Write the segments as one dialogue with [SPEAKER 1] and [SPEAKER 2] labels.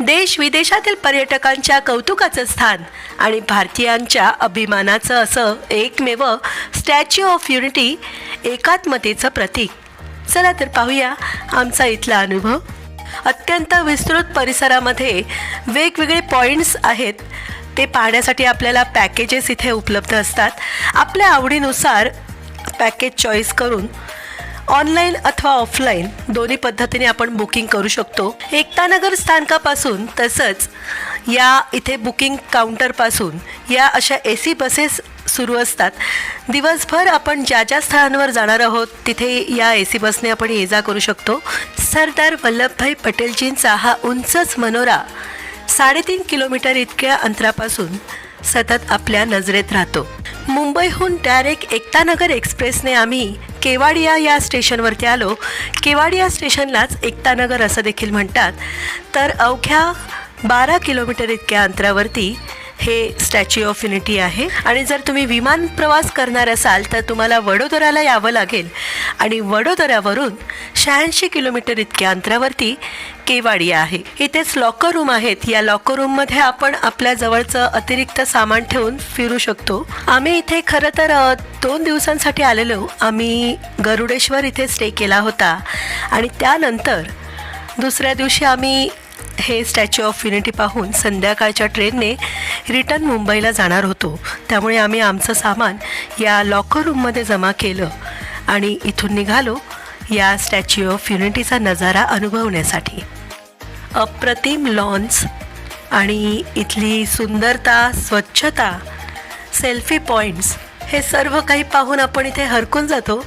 [SPEAKER 1] देश विदेशातील पर्यटकांच्या कौतुकाचं स्थान आणि भारतीयांच्या अभिमानाचं असं एकमेव स्टॅच्यू ऑफ युनिटी एकात्मतेचं प्रतीक. चला तर पाहूया आमचा इथला अनुभव. अत्यंत विस्तृत परिसरामध्ये वेगवेगळे पॉईंट्स आहेत. ते पाहण्यासाठी आपल्याला पॅकेजेस इथे उपलब्ध असतात. आपल्या आवडीनुसार पॅकेज चॉईस करून ऑनलाईन अथवा ऑफलाईन दोन्ही पद्धतीने आपण बुकिंग करू शकतो. एकतानगर स्थानकापासून तसंच या इथे बुकिंग काउंटरपासून या अशा ए सी बसेस सुरू असतात. दिवसभर आपण ज्या ज्या स्थळांवर जाणार आहोत तिथे या ए सी बसने आपण ये जा करू शकतो. सरदार वल्लभभाई पटेलजींचा हा उंचच मनोरा साडेतीन किलोमीटर इतक्या अंतरापासून सतत आपल्या नजरेत राहतो. मुंबईहून डायरेक्ट एकतानगर एक्सप्रेसने आम्ही केवाडिया या स्टेशनवरती आलो. केवाडिया स्टेशनलाच एकतानगर असं देखील म्हणतात. तर अवघ्या बारा किलोमीटर इतक्या अंतरावरती हे स्टॅच्यू ऑफ युनिटी आहे. आणि जर तुम्ही विमान प्रवास करणार असाल तर तुम्हाला वडोदराला यावं लागेल. आणि वडोदऱ्यावरून शहाऐंशी किलोमीटर इतक्या अंतरावरती केवाडिया आहे. इथेच लॉकर रूम आहेत. या लॉकर रूममध्ये आपण आपल्या जवळचं अतिरिक्त सामान ठेवून फिरू शकतो. आम्ही इथे खरं तर दोन दिवसांसाठी आलेलो. आम्ही गरुडेश्वर इथे स्टे केला होता. आणि त्यानंतर दुसऱ्या दिवशी आम्ही हे स्टॅच्यू ऑफ युनिटी पाहून संध्याकाळच्या ट्रेनने रिटर्न मुंबईला जाणार होतो. त्यामुळे आम्ही आमचं सामान या लॉकर रूममध्ये जमा केलं आणि इथून निघालो या स्टॅच्यू ऑफ युनिटीचा नजारा अनुभवण्यासाठी. अप्रतिम लॉन्स आणि इथली सुंदरता स्वच्छता सेल्फी पॉईंट्स हे सर्व काही पाहून आपण इथे हरकून जातो.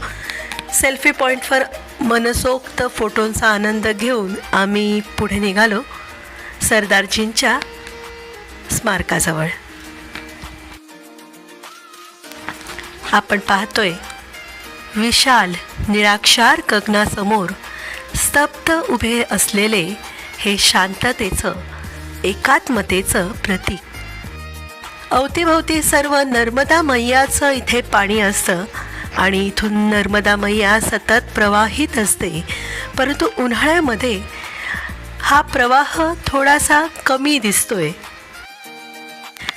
[SPEAKER 1] सेल्फी पॉईंटवर मनसोक्त फोटोंचा आनंद घेऊन आम्ही पुढे निघालो सरदारजींच्या स्मारकाजवळ. आपण पाहतोय विशाल निराक्षार गगनासमोर स्तब्ध उभे असलेले हे शांततेचं एकात्मतेचं प्रतीक. अवतीभवती सर्व नर्मदा मैयाचं इथे पाणी असतं आणि इथून नर्मदा मैया सतत प्रवाहित असते. परंतु उन्हाळ्यामध्ये हा प्रवाह थोडासा कमी दिसतोय.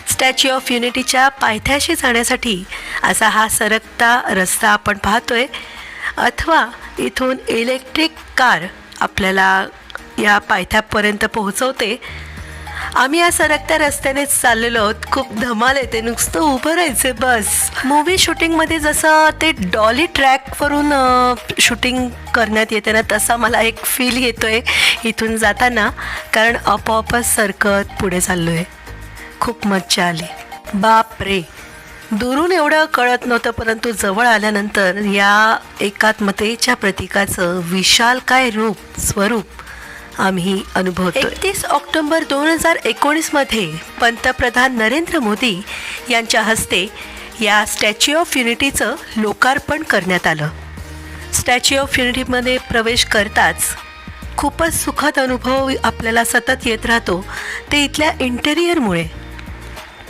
[SPEAKER 1] स्टॅच्यू ऑफ युनिटीच्या पायथ्याशी जाण्यासाठी असा हा सरकता रस्ता आपण पाहतोय. अथवा इथून इलेक्ट्रिक कार आपल्याला या पायथ्यापर्यंत पोहोचवते. आम्ही या सरकत्या रस्त्यानेच चाललेलो आहोत. खूप धमाल येते. नुसतं उभं राहायचं बस. मूवी शूटिंगमध्ये जसं ते डॉली ट्रॅकवरून शूटिंग करण्यात येते ना तसा मला एक फील येतोय इथून जाताना. कारण आपोआपच सरकत पुढे चाललो आहे खूप मज्जा आली. बाप रे दुरून एवढं कळत नव्हतं परंतु जवळ आल्यानंतर या एकात्मतेच्या प्रतीकाचं विशाल काय रूप स्वरूप आम्ही अनुभवतो एकतीस ऑक्टोबर दोन हजार एकोणीसमध्ये पंतप्रधान नरेंद्र मोदी यांच्या हस्ते या स्टॅच्यू ऑफ युनिटीचं लोकार्पण करण्यात आलं. स्टॅच्यू ऑफ युनिटीमध्ये प्रवेश करताच खूपच सुखद अनुभव आपल्याला सतत येत राहतो ते इथल्या इंटेरियरमुळे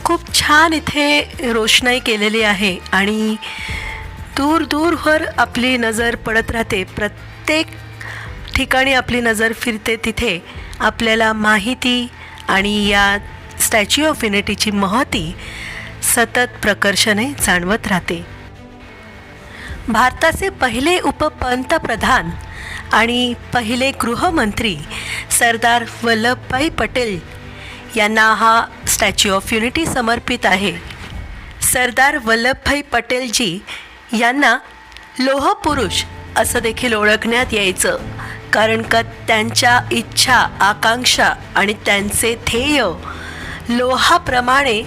[SPEAKER 1] खूप छान इथे रोषणाई केलेली आहे आणि दूर दूरवर आपली नजर पडत राहते. प्रत्येक ठिकाणी आपली नजर फिरते तिथे. आपल्याला माहिती आणि या स्टॅच्यू ऑफ युनिटीची महती सतत प्रकर्षाने जाणवत राहते. भारताचे पहिले उपपंतप्रधान आणि पहिले गृहमंत्री सरदार वल्लभभाई पटेल यांना हा स्टॅच्यू ऑफ युनिटी समर्पित आहे. सरदार वल्लभभाई पटेलजी यांना लोहपुरुष असं देखील ओळखण्यात यायचं. कारण का त्यांच्या इच्छा आकांक्षा आणि त्यांचे ध्येय लोहाप्रमाणे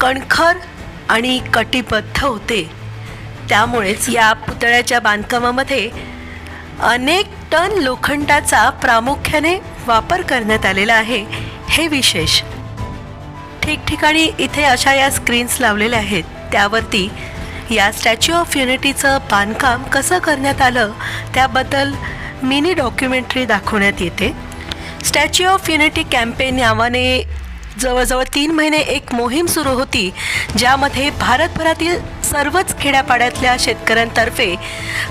[SPEAKER 1] कणखर आणि कटिबद्ध होते. त्यामुळेच या पुतळ्याच्या बांधकामामध्ये अनेक टन लोखंडाचा प्रामुख्याने वापर करण्यात आलेला आहे. हे विशेष ठिकठिकाणी इथे अशा या स्क्रीन्स लावलेल्या आहेत. त्यावरती या स्टॅच्यू ऑफ युनिटीचं बांधकाम कसं करण्यात आलं त्याबद्दल मिनी डॉक्युमेंटरी दाखवण्यात येते. स्टॅच्यू ऑफ युनिटी कॅम्पेन नावाने जवळजवळ तीन महिने एक मोहीम सुरू होती ज्यामध्ये भारतभरातील सर्वच खेड्यापाड्यातल्या शेतकऱ्यांतर्फे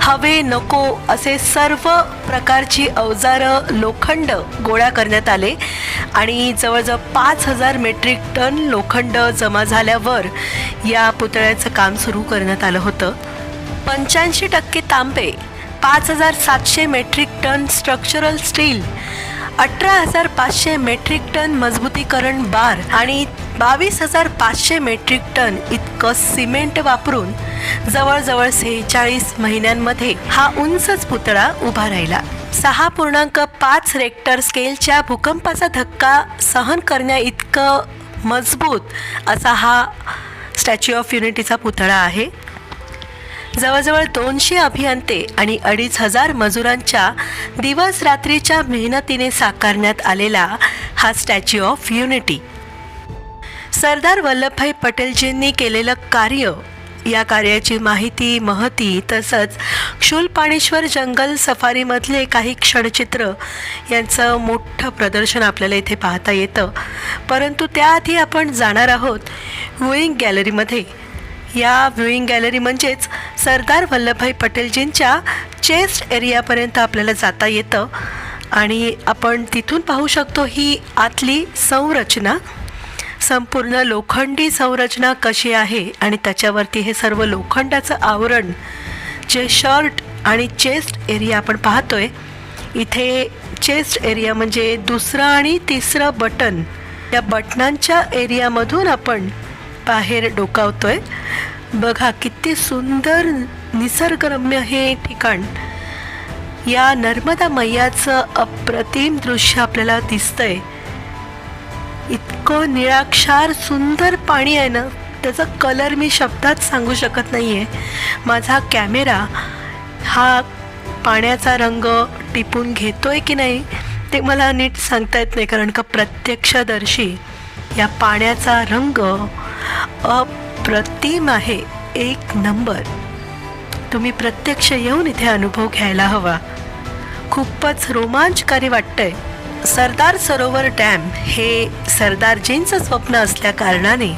[SPEAKER 1] हवे नको असे सर्व प्रकारची अवजारं लोखंड गोळा करण्यात आले आणि जवळजवळ पाच हजार मेट्रिक टन लोखंड जमा झाल्यावर या पुतळ्याचं काम सुरू करण्यात आलं होतं. पंच्याऐंशी टक्के तांबे पाच हजार सातशे मेट्रिक टन स्ट्रक्चरल स्टील अठरा हजार पाचशे मेट्रिक टन मजबूतीकरण बार आणि बावीस हजार पाचशे मेट्रिक टन इतकं सिमेंट वापरून जवळजवळ सेहेचाळीस महिन्यांमध्ये हा उंचच पुतळा उभा राहिला. सहा पूर्णांक पाच रेक्टर स्केलच्या भूकंपाचा धक्का सहन करण्या इतकं मजबूत असा हा स्टॅच्यू ऑफ युनिटीचा पुतळा आहे. जवळजवळ दोनशे अभियंते आणि अडीच हजार मजुरांच्या दिवस रात्रीच्या मेहनतीने साकारण्यात आलेला हा statue of unity. Sardar Vallabhbhai पटेलजींनी केलेलं कार्य या कार्याची माहिती महती तसंच शूलपाणेश्वर जंगल सफारीमधले काही क्षणचित्र यांचं मोठं प्रदर्शन आपल्याला इथे पाहता येतं. परंतु त्याआधी आपण जाणार आहोत व्ह्यूइंग गॅलरीमध्ये. या व्ह्यूइंग गॅलरी म्हणजेच सरदार वल्लभभाई पटेलजींच्या चेस्ट एरियापर्यंत आपल्याला जाता येतं. आणि आपण तिथून पाहू शकतो ही आतली संरचना. संपूर्ण लोखंडी संरचना कशी आहे आणि त्याच्यावरती हे सर्व लोखंडाचं आवरण जे शर्ट आणि चेस्ट एरिया आपण पाहतोय इथे चेस्ट एरिया म्हणजे दुसरं आणि तिसरं बटन. या बटनांच्या एरियामधून आपण बाहेर डोकावतोय. बघा किती सुंदर निसर्गरम्य हे ठिकाण. या नर्मदा मैयाचं अप्रतिम दृश्य आपल्याला दिसतंय. इतकं निळाक्षार सुंदर पाणी आहे ना त्याचा कलर मी शब्दात सांगू शकत नाही आहे माझा कॅमेरा हा पाण्याचा रंग टिपून घेतोय की नाही ते मला नीट सांगता येत नाही कारण का प्रत्यक्षदर्शी या पाण्याचा रंग अप्रतिम आहे एक नंबर. तुम्ही प्रत्यक्ष येऊन इथे अनुभव घ्यायला हवा. खूपच रोमांचकारी वाटतंय. सरदार सरोवर डॅम हे सरदारजींचं स्वप्न असल्या कारणाने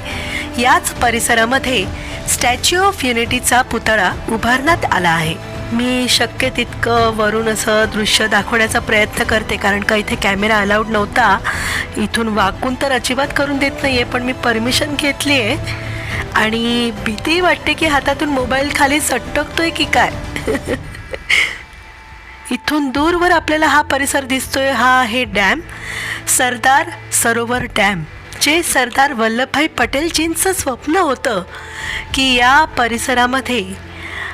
[SPEAKER 1] याच परिसरामध्ये स्टॅच्यू ऑफ युनिटीचा पुतळा उभारण्यात आला आहे. मी शक्य तितकं वरून असं दृश्य दाखवण्याचा प्रयत्न करते कारण का इथे कॅमेरा अलाउड नव्हता. इथून वाकून तर अजिबात करून देत नाही आहे पण मी परमिशन घेतली आहे आणि भीती वाटते की हातातून मोबाईल खाली सटकतोय की काय? इथून दूरवर आपल्याला हा परिसर दिसतोय हा आहे डॅम. सरदार सरोवर डॅम जे सरदार वल्लभभाई पटेलजींचं स्वप्न होतं की या परिसरामध्ये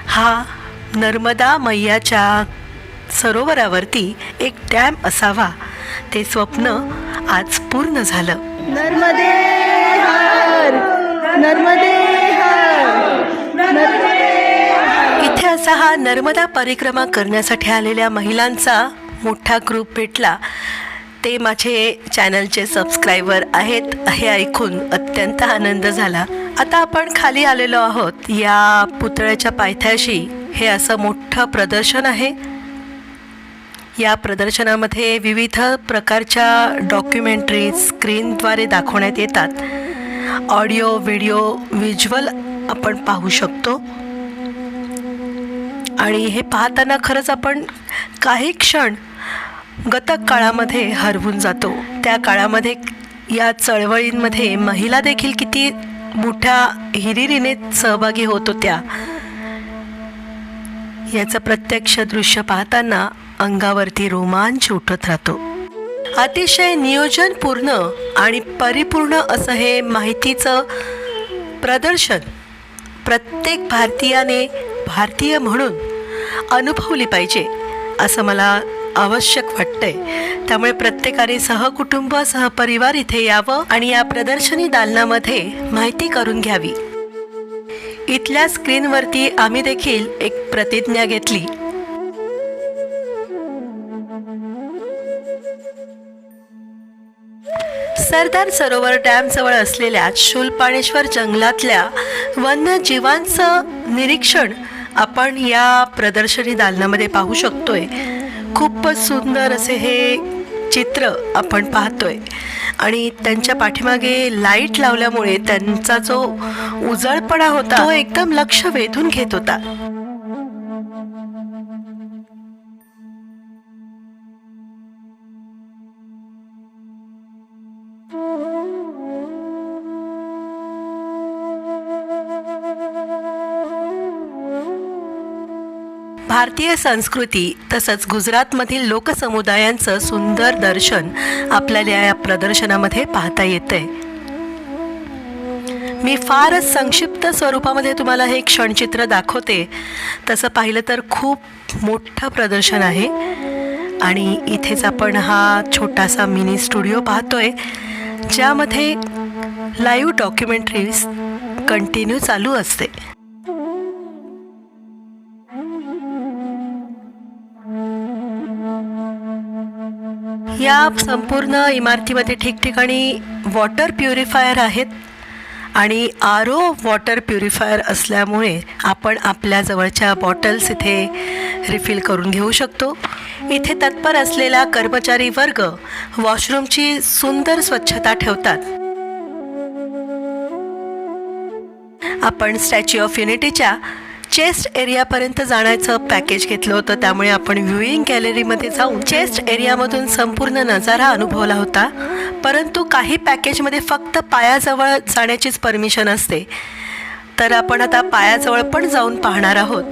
[SPEAKER 1] हा नर्मदा मैयाच्या सरोवरावरती एक डॅम असावा. ते स्वप्न आज पूर्ण झालं.
[SPEAKER 2] नर्मदे हर नर्मदे हर नर्मदे
[SPEAKER 1] इथे असा हा नर्मदा परिक्रमा करण्यासाठी आलेल्या महिलांचा मोठा ग्रुप भेटला. ते माझे चॅनलचे सबस्क्रायबर आहेत. हे ऐकून अत्यंत आनंद झाला. आता आपण खाली आलेलो आहोत या पुतळ्याच्या पायथ्याशी. हे असं मोठं प्रदर्शन आहे. या प्रदर्शनामध्ये विविध प्रकारच्या डॉक्युमेंटरीज स्क्रीनद्वारे दाखवण्यात येतात. ऑडिओ व्हिडिओ व्हिज्युअल आपण पाहू शकतो. आणि हे पाहताना खरंच आपण काही क्षण गतक काळामध्ये हरवून जातो. त्या काळामध्ये या चळवळींमध्ये महिला देखील किती मोठ्या हिरिरीने सहभागी होत होत्या. याचं प्रत्यक्ष दृश्य पाहताना अंगावरती रोमांच उठत राहतो. अतिशय नियोजनपूर्ण आणि परिपूर्ण असं हे माहितीचं प्रदर्शन प्रत्येक भारतीयाने भारतीय म्हणून अनुभवली पाहिजे असं मला आवश्यक वाटतंय. त्यामुळे प्रत्येकाने सहकुटुंब सहपरिवार इथे यावं आणि या प्रदर्शनी दालनामध्ये माहिती करून घ्यावी. इथल्या स्क्रीनवरती आम्ही देखील एक प्रतिज्ञा घेतली. सरदार सरोवर डॅम जवळ असलेल्या शूलपाणेश्वर जंगलातल्या वन्यजीवांचं निरीक्षण आपण या प्रदर्शनी दालनामध्ये पाहू शकतोय. खूपच सुंदर असे हे चित्र आपण पाहतोय. आणि त्यांच्या पाठीमागे लाइट लावल्यामुळे त्यांचा जो उजळपणा होता तो एकदम लक्ष वेधून घेत होता. भारतीय संस्कृती तसंच गुजरातमधील लोकसमुदायांचं सुंदर दर्शन आपल्याला या प्रदर्शनामध्ये पाहता येतंय मी फारच संक्षिप्त स्वरूपामध्ये तुम्हाला हे क्षणचित्र दाखवते. तसं पाहिलं तर खूप मोठं प्रदर्शन आहे. आणि इथेच आपण हा छोटासा मिनी स्टुडिओ पाहतोय ज्यामध्ये लाईव्ह डॉक्युमेंटरीज कंटिन्यू चालू असते. या संपूर्ण इमारतीमध्ये ठिकठिकाणी वॉटर प्युरिफायर आहेत आणि आर ओ वॉटर प्युरिफायर असल्यामुळे आपण आपल्या जवळच्या बॉटल्स इथे रिफिल करून घेऊ शकतो. इथे तत्पर असलेला कर्मचारी वर्ग वॉशरूमची सुंदर स्वच्छता ठेवतात. आपण स्टॅच्यू ऑफ युनिटीच्या चेस्ट एरियापर्यंत जाण्याचं पॅकेज घेतलं होतं. त्यामुळे आपण व्ह्युईंग गॅलरीमध्ये जाऊन चेस्ट एरियामधून संपूर्ण नजारा अनुभवला होता. परंतु काही पॅकेजमध्ये फक्त पायाजवळ जाण्याचीच परमिशन असते. तर आपण आता पायाजवळ पण जाऊन पाहणार आहोत.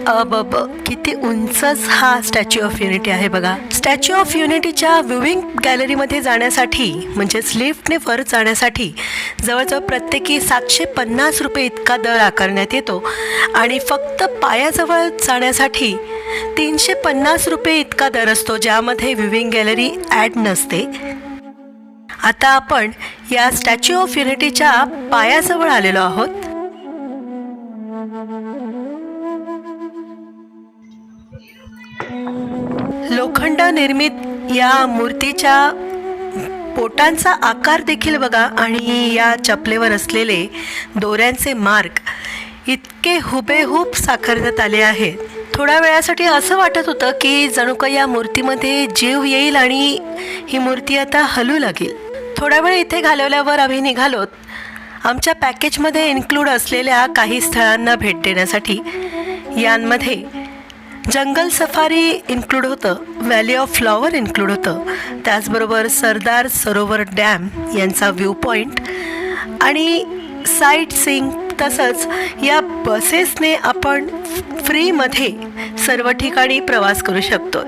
[SPEAKER 1] ब किती उंचच हा स्टॅच्यू ऑफ युनिटी आहे बघा. स्टॅच्यू ऑफ युनिटीच्या व्ह्युईंग गॅलरीमध्ये जाण्यासाठी म्हणजेच लिफ्टने वर जाण्यासाठी जवळजवळ प्रत्येकी सातशे पन्नास रुपये इतका दर आकारण्यात येतो. आणि फक्त पायाजवळ जाण्यासाठी तीनशे पन्नास रुपये इतका दर असतो ज्यामध्ये व्ह्युईंग गॅलरी ॲड नसते. आता आपण या स्टॅच्यू ऑफ युनिटीच्या पायाजवळ आलेलो आहोत. लोखंड निर्मित या मूर्तीच्या पोटांचा आकार देखील बघा आणि या चपलेवर असलेले दोऱ्यांचे मार्ग इतके हुबेहूब साकारण्यात आले आहेत थोड्या वेळासाठी असं वाटत होतं की जणू का या मूर्तीमध्ये जीव येईल आणि ही मूर्ती आता हलू लागेल. थोडा वेळ इथे घालवल्यावर आम्ही निघालोत. आमच्या पॅकेजमध्ये इन्क्लूड असलेल्या काही स्थळांना भेट देण्यासाठी. यांमध्ये जंगल सफारी इन्क्लूड होतं व्हॅली ऑफ फ्लॉवर इन्क्लूड होतं. त्याचबरोबर सरदार सरोवर डॅम यांचा व्ह्यू पॉईंट आणि साईट सिंग तसंच या बसेसने आपण फ्रीमध्ये सर्व ठिकाणी प्रवास करू शकतो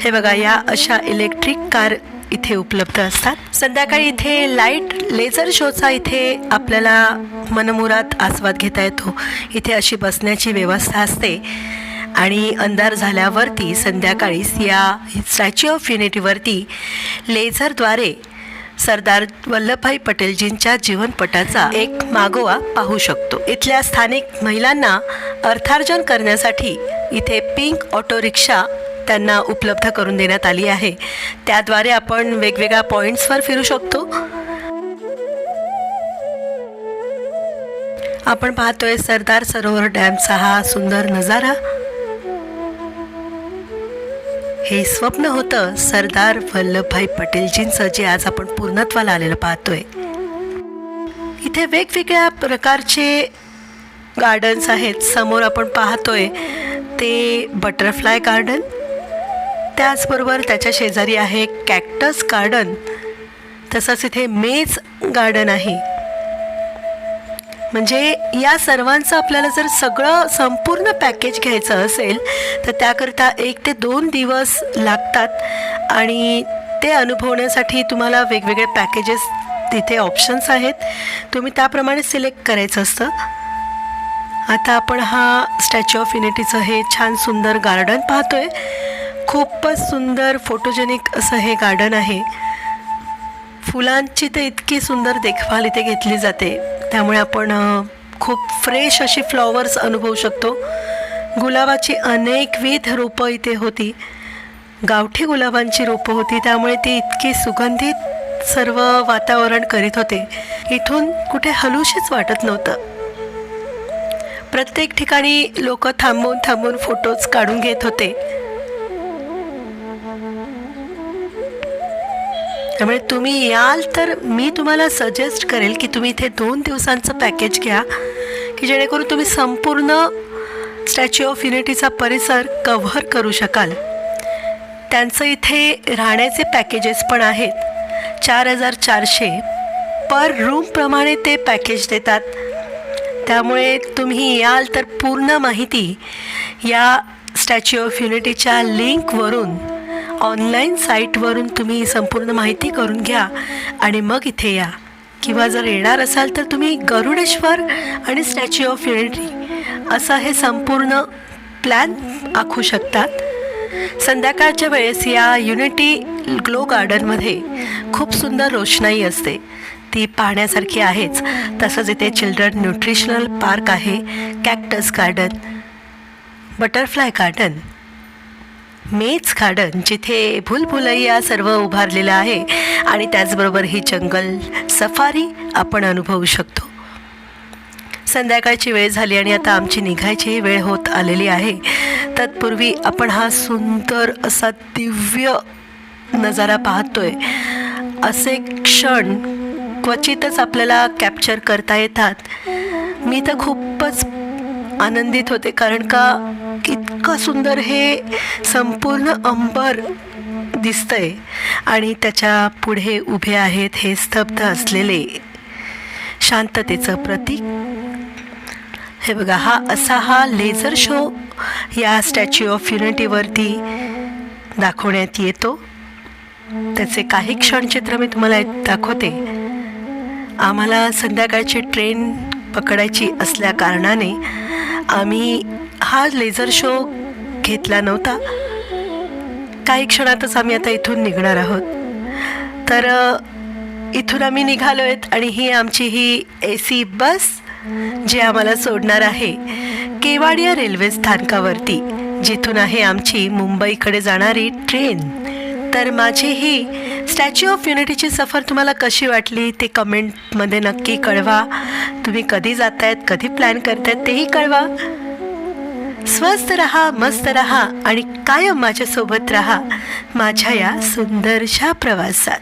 [SPEAKER 1] हे बघा या अशा इलेक्ट्रिक कार इथे उपलब्ध असतात. संध्याकाळी इथे लाइट लेझर शोचा इथे आपल्याला मनमुरात आस्वाद घेता येतो. इथे अशी बसण्याची व्यवस्था असते. आणि अंधार झाल्यावरती संध्याकाळीच या स्टॅच्यू ऑफ युनिटीवरती लेझरद्वारे सरदार वल्लभभाई पटेलजींच्या जीवनपटाचा एक मागोवा पाहू शकतो. इथल्या स्थानिक महिलांना अर्थार्जन करण्यासाठी इथे पिंक ऑटो रिक्षा त्यांना उपलब्ध करून देण्यात आली आहे. त्याद्वारे आपण वेगवेगळ्या पॉईंट्सवर फिरू शकतो. आपण पाहतोय सरदार सरोवर डॅमचा हा सुंदर नजारा. हे स्वप्न होतं सरदार वल्लभभाई पटेलजींचं जे आज आपण पूर्णत्वाला आलेलं पाहतोय. इथे वेगवेगळ्या प्रकारचे गार्डन्स आहेत. समोर आपण पाहतोय ते बटरफ्लाय गार्डन त्याचबरोबर त्याच्या शेजारी आहे कॅक्टस गार्डन तसंच इथे मेज गार्डन आहे. म्हणजे या सर्वांचं आपल्याला जर सगळं संपूर्ण पॅकेज घ्यायचं असेल तर त्याकरता एक ते दोन दिवस लागतात आणि ते अनुभवण्यासाठी तुम्हाला वेगवेगळे पॅकेजेस तिथे ऑप्शन्स आहेत. तुम्ही त्याप्रमाणे सिलेक्ट करायचं असतं. आता आपण हा स्टॅच्यू ऑफ युनिटीचं हे छान सुंदर गार्डन पाहतोय. खूपच सुंदर फोटोजेनिक असं हे गार्डन आहे. फुलांची तर इतकी सुंदर देखभाल इथे घेतली जाते. त्यामुळे आपण खूप फ्रेश अशी फ्लॉवर्स अनुभवू शकतो. गुलाबाची अनेकविध रोपं इथे होती. गावठी गुलाबांची रोपं होती त्यामुळे ती इतकी सुगंधित सर्व वातावरण करीत होते. इथून कुठे हलूशीच वाटत नव्हतं. प्रत्येक ठिकाणी लोक थांबून थांबून फोटोज काढून घेत होते. त्यामुळे तुम्ही याल तर मी तुम्हाला सजेस्ट करेल की तुम्ही इथे दोन दिवसांचं पॅकेज घ्या की जेणेकरून तुम्ही संपूर्ण स्टॅच्यू ऑफ युनिटीचा परिसर कव्हर करू शकाल. त्यांचं इथे राहण्याचे पॅकेजेस पण आहेत चार हजार चारशे. पर रूमप्रमाणे ते पॅकेज देतात. त्यामुळे तुम्ही याल तर पूर्ण माहिती या स्टॅच्यू ऑफ युनिटीच्या लिंकवरून ऑनलाईन साईटवरून तुम्ही संपूर्ण माहिती करून घ्या आणि मग इथे या. किंवा जर येणार असाल तर तुम्ही गरुडेश्वर आणि स्टॅच्यू ऑफ युनिटी असं हे संपूर्ण प्लॅन आखू शकतात. संध्याकाळच्या वेळेस या युनिटी ग्लो गार्डनमध्ये खूप सुंदर रोषणाई असते. ती पाहण्यासारखी आहेच. तसंच इथे चिल्ड्रन न्यूट्रिशनल पार्क आहे cactus garden butterfly garden maze garden जिथे भुलभुलैया सर्व उभारलेलं आहे आणि त्याचबरोबर ही जंगल सफारी आपण अनुभवू शकतो. संध्याकाळची वेळ झाली आणि आता आमची निघायची वेळ होत आलेली आहे. तत्पूर्वी आपण हा सुंदर असा दिव्य नजारा पाहतोय. असे क्षण क्वचितच आपल्याला कॅप्चर करता येतात. मी तर खूपच आनंदित होते. कारण का? इतकं सुंदर हे संपूर्ण अंबर दिसतंय. आणि त्याच्या पुढे उभे आहेत हे स्तब्ध असलेले शांततेचं प्रतीक. हे बघा हा असा हा लेझर शो या स्टॅच्यू ऑफ युनिटीवरती दाखवण्यात येतो. त्याचे काही क्षणचित्र मी तुम्हाला दाखवते. आम्हाला संध्याकाळची ट्रेन पकडायची असल्या कारणाने आम्ही हा लेझर शो घेतला नव्हता. काही क्षणातच आम्ही आता इथून निघणार आहोत. तर इथून आम्ही निघालो आहेत आणि ही आमची ही ए सी बस जी आम्हाला सोडणार आहे केवाडिया रेल्वे स्थानकावरती जिथून आहे आमची मुंबईकडे जाणारी ट्रेन तर माझी ही स्टॅच्यू ऑफ युनिटीची सफर तुम्हाला कशी वाटली? ते कमेंटमध्ये नक्की कळवा. तुम्ही कधी जात आहेत कधी प्लॅन करतायत तेही कळवा. स्वस्त रहा मस्त रहा आणि कायम माझ्यासोबत रहा. माझ्या या सुंदरशा प्रवासात.